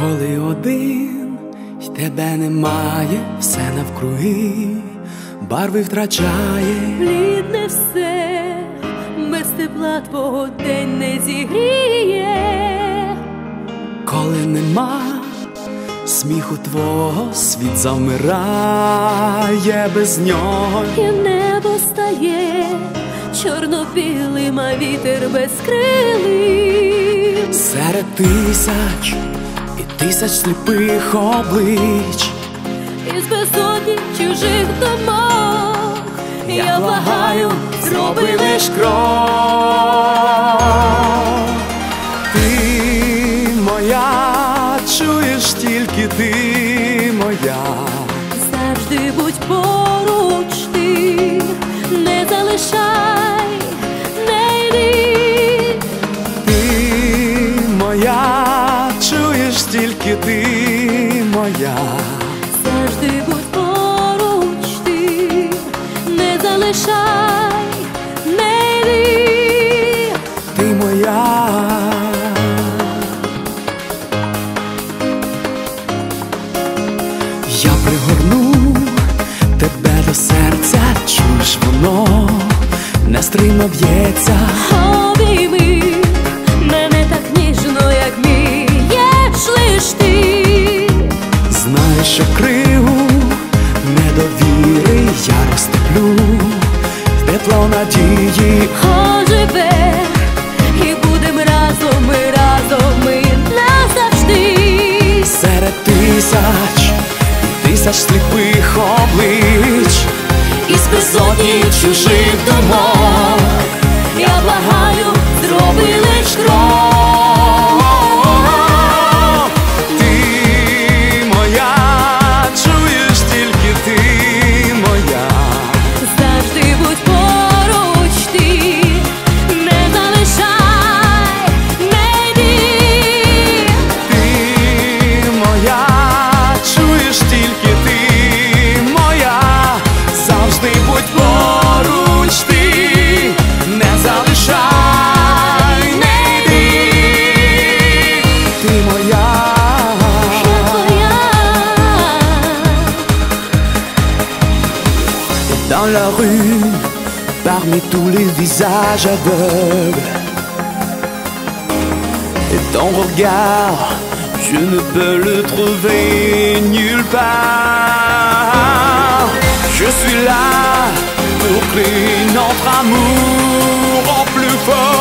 Коли один й тебе немає, все навкруги, барви втрачає. Блідне все, без тепла твого день не зігріє. Коли нема сміху твого, світ завмирає без нього. І небо стає чорно-білим, а вітер безкрилим. Серед тисяч тисяч сліпих облич. Із безодні чужих домов я благаю, зроби лиш крок. Ти моя, чуєш тільки ти моя. завжди будь поруч ти, не залишай, не йди. Тільки ти моя. Завжди будь поруч ти, не залишай, не йди. ти моя. Я пригорну тебе до серця, чуєш воно нестримно б'ється. Тепло надії. Оживе і будем разом, ми разом, ми назавжди. Серед тисяч тисяч сліпих облич Із безодні чужих домов Dans la rue, parmi tous les visages aveugles. Et ton regard, je ne peux le trouver nulle part. Je suis là pour créer notre amour en plus fort.